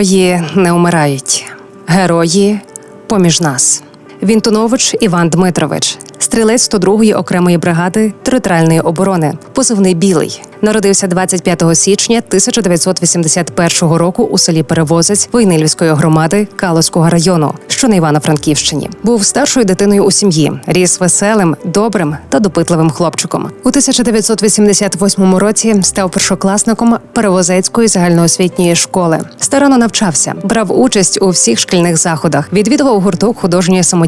Герої не умирають. Герої поміж нас. Вінтунович Іван Дмитрович, стрілець 102-ї окремої бригади територіальної оборони, позивний білий. Народився 25 січня 1981 року у селі Перевозець Войнилівської громади Калоського району, що на Івано-Франківщині. Був старшою дитиною у сім'ї, ріс веселим, добрим та допитливим хлопчиком. У 1988 році став першокласником Перевозецької загальноосвітньої школи. Старано навчався, брав участь у всіх шкільних заходах, відвідував гурток художньої самодіяльності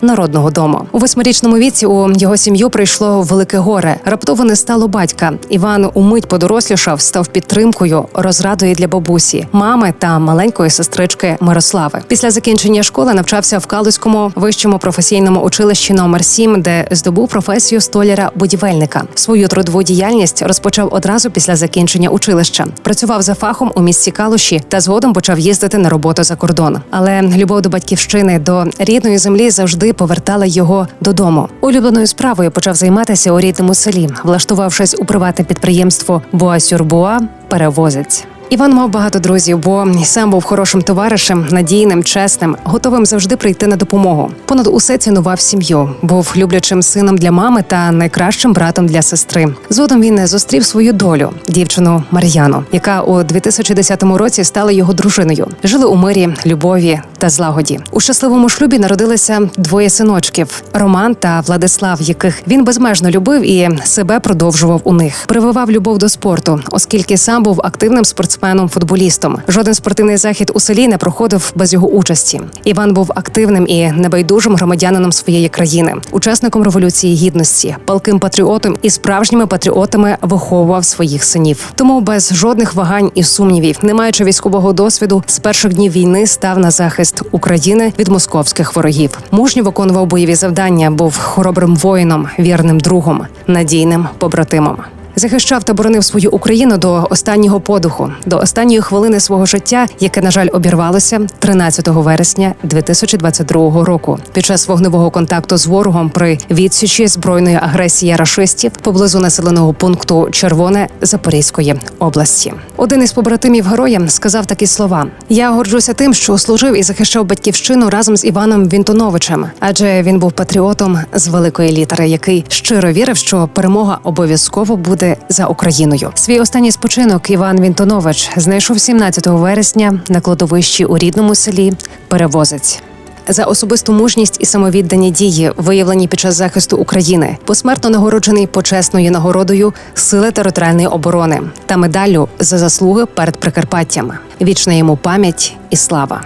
народного дому. У восьмирічному віці у його сім'ю прийшло велике горе. Раптово не стало батька. Іван умить подорослішав, став підтримкою, розрадою для бабусі, мами та маленької сестрички Мирослави. Після закінчення школи навчався в Калузькому вищому професійному училищі номер 7 де здобув професію столяра-будівельника. Свою трудову діяльність розпочав одразу після закінчення училища. Працював за фахом у місті Калуші та згодом почав їздити на роботу за кордон. Але любов до батьківщини, до рідної землі завжди повертала його додому. Улюбленою справою почав займатися у рідному селі, влаштувавшись у приватне підприємство Боасюрбуа перевозець. Іван мав багато друзів, бо сам був хорошим товаришем, надійним, чесним, готовим завжди прийти на допомогу. Понад усе цінував сім'ю, був люблячим сином для мами та найкращим братом для сестри. Згодом він зустрів свою долю, дівчину Мар'яну, яка у 2010 році стала його дружиною. Жили у мирі, любові та злагоді. У щасливому шлюбі народилися двоє синочків Роман та Владислав, яких він безмежно любив і себе продовжував у них. Прививав любов до спорту, оскільки сам був активним спортсменом-футболістом. Жоден спортивний захід у селі не проходив без його участі. Іван був активним і небайдужим громадянином своєї країни, учасником революції гідності, палким патріотом і справжніми патріотами виховував своїх синів. Тому без жодних вагань і сумнівів, не маючи військового досвіду, з перших днів війни став на захист України від московських ворогів. Мужньо виконував бойові завдання, був хоробрим воїном, вірним другом, надійним побратимом. Захищав та боронив свою Україну до останнього подуху, до останньої хвилини свого життя, яке на жаль обірвалося 13 вересня 2022 року. Під час вогневого контакту з ворогом при відсічі збройної агресії рашистів поблизу населеного пункту Червоне Запорізької області. Один із побратимів героя сказав такі слова: Я горджуся тим, що служив і захищав батьківщину разом з Іваном Вінтоновичем, адже він був патріотом з великої літери, який щиро вірив, що перемога обов'язково буде за Україною. Свій останній спочинок Іван Вінтонович знайшов 17 вересня на кладовищі у рідному селі Перевозець. За особисту мужність і самовіддані дії, виявлені під час захисту України, посмертно нагороджений почесною нагородою Сили територіальної оборони та медаллю за заслуги перед Прикарпаттям. Вічна йому пам'ять і слава.